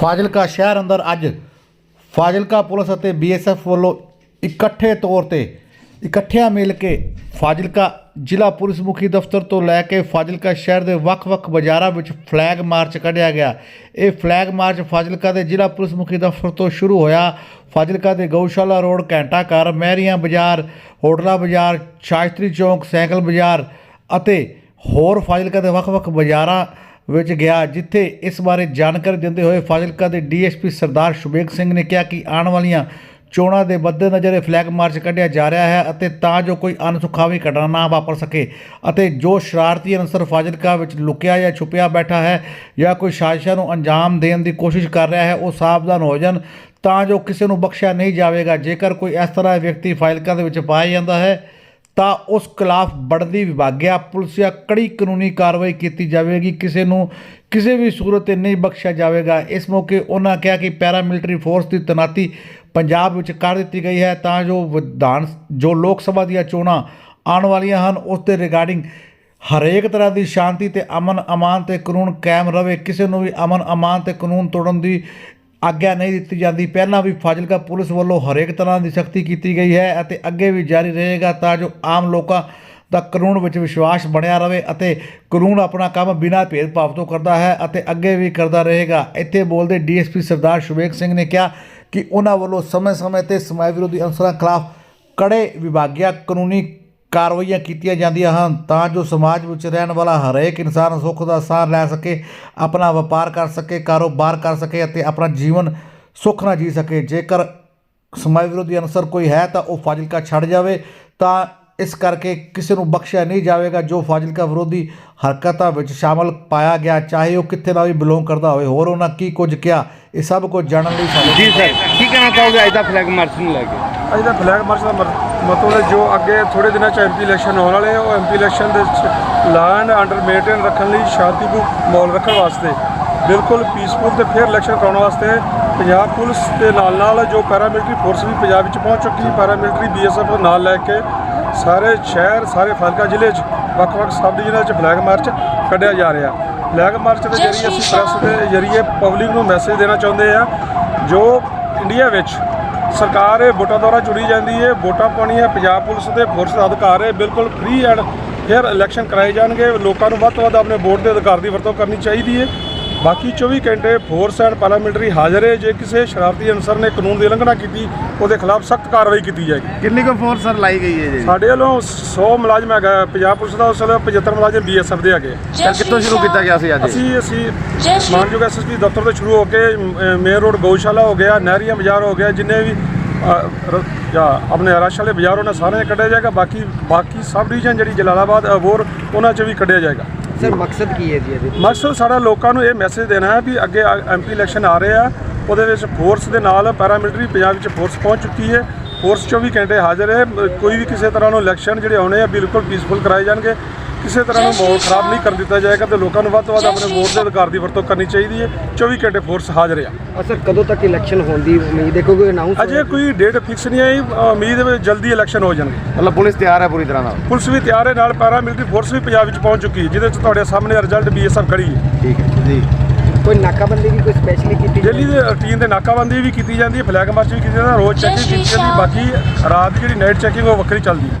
ਫਾਜ਼ਿਲਕਾ ਸ਼ਹਿਰ ਅੰਦਰ ਅੱਜ ਫਾਜ਼ਿਲਕਾ ਪੁਲਿਸ ਅਤੇ ਬੀਐਸਐਫ ਵੱਲੋਂ ਇਕੱਠੇ ਤੌਰ ਤੇ ਇਕੱਠਿਆਂ ਮਿਲ ਕੇ ਫਾਜ਼ਿਲਕਾ ਜ਼ਿਲ੍ਹਾ ਪੁਲਿਸ ਮੁਖੀ ਦਫ਼ਤਰ ਤੋਂ ਲੈ ਕੇ ਫਾਜ਼ਿਲਕਾ ਸ਼ਹਿਰ ਦੇ ਵੱਖ-ਵੱਖ ਬਾਜ਼ਾਰਾਂ ਵਿੱਚ ਫਲੈਗ ਮਾਰਚ ਕੱਢਿਆ ਗਿਆ। ਇਹ ਫਲੈਗ ਮਾਰਚ ਫਾਜ਼ਿਲਕਾ ਦੇ ਜ਼ਿਲ੍ਹਾ ਪੁਲਿਸ ਮੁਖੀ ਦਫ਼ਤਰ ਤੋਂ ਸ਼ੁਰੂ ਹੋਇਆ। ਫਾਜ਼ਿਲਕਾ ਦੇ ਗਊਸ਼ਾਲਾ ਰੋਡ, ਘੰਟਾ ਘਰ ਮਹਿਰੀਆਂ ਬਾਜ਼ਾਰ, ਹੋਟਲਾ ਬਾਜ਼ਾਰ ਸ਼ਾਸਤਰੀ ਚੌਂਕ, ਸਾਈਕਲ ਬਾਜ਼ਾਰ ਅਤੇ ਹੋਰ ਫਾਜ਼ਿਲਕਾ ਦੇ ਵੱਖ-ਵੱਖ ਬਾਜ਼ਾਰਾਂ ਵਿੱਚ ਗਿਆ, ਜਿੱਥੇ ਇਸ ਬਾਰੇ ਜਾਣਕਾਰੀ ਦਿੰਦੇ ਹੋਏ ਫਾਜ਼ਿਲਕਾ ਦੇ ਡੀਐਸਪੀ ਸਰਦਾਰ ਸ਼ੁਬੇਗ ਸਿੰਘ ਨੇ ਕਿਹਾ ਕਿ ਆਉਣ ਵਾਲੀਆਂ ਚੋਣਾਂ ਦੇ ਮੱਦੇਨਜ਼ਰ ਇਹ ਫਲੈਗ ਮਾਰਚ ਕੱਢਿਆ ਜਾ ਰਿਹਾ ਹੈ ਅਤੇ ਤਾਂ ਜੋ ਕੋਈ ਅਣਸੁਖਾਵੀ ਘਟਨਾ ਨਾ ਵਾਪਰ ਸਕੇ ਅਤੇ ਜੋ ਸ਼ਰਾਰਤੀ ਅਨਸਰ ਫਾਜ਼ਿਲਕਾ ਵਿੱਚ ਲੁਕਿਆ ਜਾਂ ਛੁਪਿਆ ਬੈਠਾ ਹੈ ਜਾਂ ਕੋਈ ਸਾਜ਼ਿਸ਼ਾਂ ਨੂੰ ਅੰਜਾਮ ਦੇਣ ਦੀ ਕੋਸ਼ਿਸ਼ ਕਰ ਰਿਹਾ ਹੈ, ਉਹ ਸਾਵਧਾਨ ਹੋ ਜਾਣ ਤਾਂ ਜੋ ਕਿਸੇ ਨੂੰ ਬਖਸ਼ਿਆ ਨਹੀਂ ਜਾਵੇਗਾ। ਜੇਕਰ ਕੋਈ ਇਸ ਤਰ੍ਹਾਂ ਵਿਅਕਤੀ ਫਾਜ਼ਿਲਕਾ ਦੇ ਵਿੱਚ ਪਾਇਆ ਜਾਂਦਾ ਹੈ ਤਾਂ ਉਸ ਖਿਲਾਫ ਬਣਦੀ ਵਿਭਾਗਿਆ ਪੁਲਿਸ ਜਾਂ ਕੜੀ ਕਾਨੂੰਨੀ ਕਾਰਵਾਈ ਕੀਤੀ ਜਾਵੇਗੀ। ਕਿਸੇ ਨੂੰ ਕਿਸੇ ਵੀ ਸੂਰਤ ਤੇ ਨਹੀਂ ਬਖਸ਼ਿਆ ਜਾਵੇਗਾ। ਇਸ ਮੌਕੇ ਉਹਨਾਂ ਕਿਹਾ ਕਿ ਪੈਰਾ ਮਿਲਟਰੀ ਫੋਰਸ ਦੀ ਤੈਨਾਤੀ ਪੰਜਾਬ ਵਿੱਚ ਕਰ ਦਿੱਤੀ ਗਈ ਹੈ ਤਾਂ ਜੋ ਵਿਧਾਨ ਜੋ ਲੋਕ ਸਭਾ ਦੀਆਂ ਚੋਣਾਂ ਆਉਣ ਵਾਲੀਆਂ ਹਨ, ਉਸ 'ਤੇ ਰਿਗਾਰਡਿੰਗ ਹਰੇਕ ਤਰ੍ਹਾਂ ਦੀ ਸ਼ਾਂਤੀ ਤੇ ਅਮਨ ਅਮਾਨ ਤੇ ਕਾਨੂੰਨ ਕਾਇਮ ਰਵੇ ਕਿਸੇ ਨੂੰ ਵੀ ਅਮਨ ਅਮਾਨ ਤੇ ਕਾਨੂੰਨ ਤੋੜਨ ਦੀ ਆਗਿਆ ਨਹੀਂ ਦਿੱਤੀ ਜਾਂਦੀ। ਪਹਿਲਾਂ ਵੀ ਫਾਜ਼ਿਲਕਾ ਪੁਲਿਸ ਵੱਲੋਂ ਹਰੇਕ ਤਰ੍ਹਾਂ ਦੀ ਸਖਤੀ ਕੀਤੀ ਗਈ ਹੈ ਅਤੇ ਅੱਗੇ ਵੀ ਜਾਰੀ ਰਹੇਗਾ ਤਾਂ ਜੋ ਆਮ ਲੋਕਾਂ ਦਾ ਕਾਨੂੰਨ ਵਿੱਚ ਵਿਸ਼ਵਾਸ ਬਣਿਆ ਰਹੇ ਅਤੇ ਕਾਨੂੰਨ ਆਪਣਾ ਕੰਮ ਬਿਨਾਂ ਭੇਦਭਾਵ ਤੋਂ ਕਰਦਾ ਹੈ ਅਤੇ ਅੱਗੇ ਵੀ ਕਰਦਾ ਰਹੇਗਾ। ਇੱਥੇ ਬੋਲਦੇ ਡੀਐਸਪੀ ਸਰਦਾਰ ਸ਼ੁਵੇਕ ਸਿੰਘ ਨੇ ਕਿਹਾ ਕਿ ਉਹਨਾਂ ਵੱਲੋਂ ਸਮੇਂ-ਸਮੇਂ ਤੇ ਸਮਾਜ ਵਿਰੋਧੀ ਅਨਸਰਾਂ ਖਿਲਾਫ ਕੜੇ ਵਿਭਾਗੀਆ ਕਾਨੂੰਨੀ ਕਾਰਵਾਈਆਂ ਕੀਤੀਆਂ ਜਾਂਦੀਆਂ ਹਨ ਤਾਂ ਜੋ ਸਮਾਜ ਵਿੱਚ ਰਹਿਣ ਵਾਲਾ ਹਰੇਕ ਇਨਸਾਨ ਸੁੱਖ ਦਾ ਸਾਹ ਲੈ ਸਕੇ ਆਪਣਾ ਵਪਾਰ ਕਰ ਸਕੇ ਕਾਰੋਬਾਰ ਕਰ ਸਕੇ ਅਤੇ ਆਪਣਾ ਜੀਵਨ ਸੁੱਖ ਨਾਲ ਜੀ ਸਕੇ। ਜੇਕਰ ਸਮਾਜ ਵਿਰੋਧੀ ਅਨਸਰ ਕੋਈ ਹੈ ਤਾਂ ਉਹ ਫਾਜ਼ਿਲਕਾ ਛੱਡ ਜਾਵੇ ਤਾਂ ਇਸ ਕਰਕੇ ਕਿਸੇ ਨੂੰ ਬਖਸ਼ਿਆ ਨਹੀਂ ਜਾਵੇਗਾ ਜੋ ਫਾਜ਼ਿਲਕਾ ਵਿਰੋਧੀ ਹਰਕਤਾਂ ਵਿੱਚ ਸ਼ਾਮਲ ਪਾਇਆ ਗਿਆ। ਚਾਹੇ ਉਹ ਕਿੱਥੇ ਦਾ ਵੀ ਬਿਲੋਂਗ ਕਰਦਾ ਹੋਵੇ ਹੋਰ ਉਹਨਾਂ ਕੀ ਕੁਝ ਕਿਹਾ ਇਹ ਸਭ ਕੁਝ ਜਾਣਨ ਲਈ ਸਾਨੂੰ ਜੀ ਸਰ ਕੀ ਕਹਿਣਾ ਚਾਹੋਗੇ? ਅੱਜ ਦਾ ਫਲੈਗ ਮਾਰਚ ਨੂੰ ਲੈ ਕੇ। ਅੱਜ ਦਾ ਫਲੈਗ ਮਾਰਚ ਦਾ ਮਰ- ਮਤਲਬ ਜੋ ਅੱਗੇ ਥੋੜੇ ਦਿਨਾਂ ਚ ਐਮਪੀ ਇਲੈਕਸ਼ਨ ਹੋਣ ਵਾਲੇ ਆ ਉਹ ਐਮਪੀ ਇਲੈਕਸ਼ਨ ਦੇ ਲਾਅ ਐਂਡ ਆਰਡਰ ਮੇਨਟੇਨ ਰੱਖਣ ਲਈ ਸ਼ਾਂਤੀਪੂਰ ਮਾਹੌਲ ਰੱਖਣ ਵਾਸਤੇ ਬਿਲਕੁਲ ਪੀਸਫੁਲ ਤੇ ਫੇਅਰ ਇਲੈਕਸ਼ਨ ਕਰਾਉਣ ਵਾਸਤੇ ਪੰਜਾਬ ਪੁਲਿਸ ਦੇ ਨਾਲ ਨਾਲ ਜੋ ਪੈਰਾਮਿਲਟਰੀ ਫੋਰਸ ਵੀ ਪੰਜਾਬ ਵਿੱਚ ਪਹੁੰਚ ਚੁੱਕੀ ਹੈ ਪੈਰਾਮਿਲਟਰੀ ਬੀਐਸਐਫ ਨਾਲ ਲੈ ਕੇ ਸਾਰੇ ਸ਼ਹਿਰ ਸਾਰੇ ਫਾਜ਼ਿਲਕਾ ਜ਼ਿਲ੍ਹੇ 'ਚ ਵੱਖ-ਵੱਖ ਸਬ ਡਿਵੀਜ਼ਨਾਂ 'ਚ ਫਲੈਗ ਮਾਰਚ ਕੱਢਿਆ ਜਾ ਰਿਹਾ। ਫਲੈਗ ਮਾਰਚ ਦੇ ਜ਼ਰੀਏ ਅਸੀਂ ਪ੍ਰੈਸ ਦੇ ਜ਼ਰੀਏ ਪਬਲਿਕ ਨੂੰ ਮੈਸੇਜ ਦੇਣਾ ਚਾਹੁੰਦੇ ਆ ਜੋ ਇੰਡੀਆ ਵਿੱਚ ਸਰਕਾਰ ਇਹ ਵੋਟਾਂ ਦੁਆਰਾ ਚੁਣੀ ਜਾਂਦੀ ਹੈ, ਵੋਟਾਂ ਪਾਉਣੀਆਂ ਪੰਜਾਬ ਪੁਲਿਸ ਦੇ ਫੋਰਸ ਦਾ ਅਧਿਕਾਰ ਹੈ, ਬਿਲਕੁਲ ਫ੍ਰੀ ਐਂਡ ਫੇਅਰ ਇਲੈਕਸ਼ਨ ਕਰਾਏ ਜਾਣਗੇ। ਲੋਕਾਂ ਨੂੰ ਵੱਧ ਤੋਂ ਵੱਧ ਆਪਣੇ ਵੋਟ ਦੇ ਅਧਿਕਾਰ ਦੀ ਵਰਤੋਂ ਕਰਨੀ ਚਾਹੀਦੀ ਹੈ। ਬਾਕੀ 24 ਘੰਟੇ ਫੋਰਸ ਐਂਡ ਪਾਰਲੀਮੈਂਟਰੀ ਹਾਜ਼ਰ ਹੈ। ਜੇ ਕਿਸੇ ਸ਼ਰਾਰਤੀ ਅਨਸਰ ਨੇ ਕਾਨੂੰਨ ਦੀ ਉਲੰਘਣਾ ਕੀਤੀ ਉਹਦੇ ਖਿਲਾਫ ਸਖਤ ਕਾਰਵਾਈ ਕੀਤੀ ਜਾਏਗੀ। ਕਿੰਨੀ ਕੁ ਫੋਰਸ ਸਰ ਲਾਈ ਗਈ ਹੈ ਜੀ? ਸਾਡੇ ਵੱਲੋਂ 100 ਮੁਲਾਜ਼ਮ ਹੈਗਾ ਪੰਜਾਬ ਪੁਲਿਸ ਦਾ ਉਸ ਵੇਲੇ 75 ਮੁਲਾਜ਼ਮ ਬੀਐਸਐਫ ਦੇ ਹੈਗੇ। ਸਰ ਕਿੱਥੋਂ ਸ਼ੁਰੂ ਕੀਤਾ ਗਿਆ ਸੀ ਅੱਜ? ਅਸੀਂ ਅਸੀਂ ਮਾਨਯੋਗ ਐਸਐਸਪੀ ਦਫ਼ਤਰ ਤੋਂ ਸ਼ੁਰੂ ਹੋ ਕੇ ਮੇਨ ਰੋਡ ਗਊਸ਼ਾਲਾ ਹੋ ਗਿਆ ਨਹਿਰੀਆਂ ਬਾਜ਼ਾਰ ਹੋ ਗਿਆ ਜਿੰਨੇ ਵੀ ਜਾਂ ਆਪਣੇ ਰਸ਼ ਵਾਲੇ ਬਾਜ਼ਾਰ ਉਹਨਾਂ ਸਾਰੇ ਕੱਢਿਆ ਜਾਏਗਾ। ਬਾਕੀ ਬਾਕੀ ਸਬ ਡਿਵੀਜ਼ਨ ਜਿਹੜੀ ਜਲਾਲਾਬਾਦ ਅਬੋਰ ਉਹਨਾਂ 'ਚ ਵੀ ਕੱਢਿਆ ਜਾਏਗਾ। ਸਰ, ਮਕਸਦ ਕੀ ਹੈ ਜੀ ਇਹਦੇ ਮਕਸਦ ਸਾਡਾ ਲੋਕਾਂ ਨੂੰ ਇਹ ਮੈਸੇਜ ਦੇਣਾ ਹੈ ਵੀ ਅੱਗੇ ਐਮਪੀ ਇਲੈਕਸ਼ਨ ਆ ਰਹੇ ਆ, ਉਹਦੇ ਵਿੱਚ ਫੋਰਸ ਦੇ ਨਾਲ ਪੈਰਾਮਿਲਟਰੀ ਪੰਜਾਬ ਵਿੱਚ ਫੋਰਸ ਪਹੁੰਚ ਚੁੱਕੀ ਹੈ। ਫੋਰਸ 24 ਘੰਟੇ ਹਾਜ਼ਰ ਹੈ। ਕੋਈ ਵੀ ਕਿਸੇ ਤਰ੍ਹਾਂ ਨੂੰ ਇਲੈਕਸ਼ਨ ਜਿਹੜੇ ਆਉਣੇ ਆ, ਬਿਲਕੁਲ ਪੀਸਫੁਲ ਕਰਾਏ ਜਾਣਗੇ। ਕਿਸੇ ਤਰ੍ਹਾਂ ਨੂੰ ਮਾਹੌਲ ਖਰਾਬ ਨਹੀਂ ਕਰਨ ਦਿੱਤਾ ਜਾਏਗਾ ਤੇ ਲੋਕਾਂ ਨੂੰ ਵੱਧ ਤੋਂ ਵੱਧ ਆਪਣੇ ਵੋਟ ਦੇ ਅਧਿਕਾਰ ਦੀ ਵਰਤੋਂ ਕਰਨੀ ਚਾਹੀਦੀ ਹੈ। 24 ਘੰਟੇ ਫੋਰਸ ਹਾਜ਼ਰ ਆ ਔਰ ਸਰ ਕਦੋਂ ਤੱਕ ਇਲੈਕਸ਼ਨ ਹੋਣ ਦੀ ਉਮੀਦ ਹੈ? ਕੋਈ ਅਨਾਉਂਸ ਅਜੇ ਕੋਈ ਡੇਟ ਫਿਕਸ ਨਹੀਂ ਆਈ। ਉਮੀਦ ਹੈ ਜਲਦੀ ਇਲੈਕਸ਼ਨ ਹੋ ਜਾਣਗੇ। ਮਤਲਬ ਪੁਲਿਸ ਤਿਆਰ ਹੈ ਪੂਰੀ ਤਰ੍ਹਾਂ ਨਾਲ? ਪੁਲਿਸ ਵੀ ਤਿਆਰ ਹੈ ਨਾਲ ਪੈਰਾਮਿਲਟਰੀ ਫੋਰਸ ਵੀ ਪੰਜਾਬ ਵਿੱਚ ਪਹੁੰਚ ਚੁੱਕੀ ਹੈ ਜਿਹਦੇ ਵਿੱਚ ਤੁਹਾਡੇ ਸਾਹਮਣੇ ਰਿਜ਼ਲਟ ਬੀਐਸਐਫ ਖੜੀ ਹੈ। ਠੀਕ ਹੈ ਜੀ। ਕੋਈ ਨਾਕਾਬੰਦੀ ਵੀ ਕੋਈ ਸਪੈਸ਼ਲੀ ਕੀਤੀ ਡੇਲੀ ਦੇ ਰੂਟੀਨ ਦੇ ਨਾਕਾਬੰਦੀ ਵੀ ਕੀਤੀ ਜਾਂਦੀ ਹੈ ਫਲੈਗ ਮਾਰਚ ਵੀ ਕੀਤੀ ਜਾਂਦੀ ਰੋਜ਼ ਚੈਕਿੰਗ ਕੀਤੀ ਜਾਂਦੀ ਬਾਕੀ ਰਾਤ ਜਿਹੜੀ ਨਾਈਟ ਚੈਕਿੰਗ ਉਹ ਵੱਖਰੀ ਚੱਲਦੀ ਹੈ।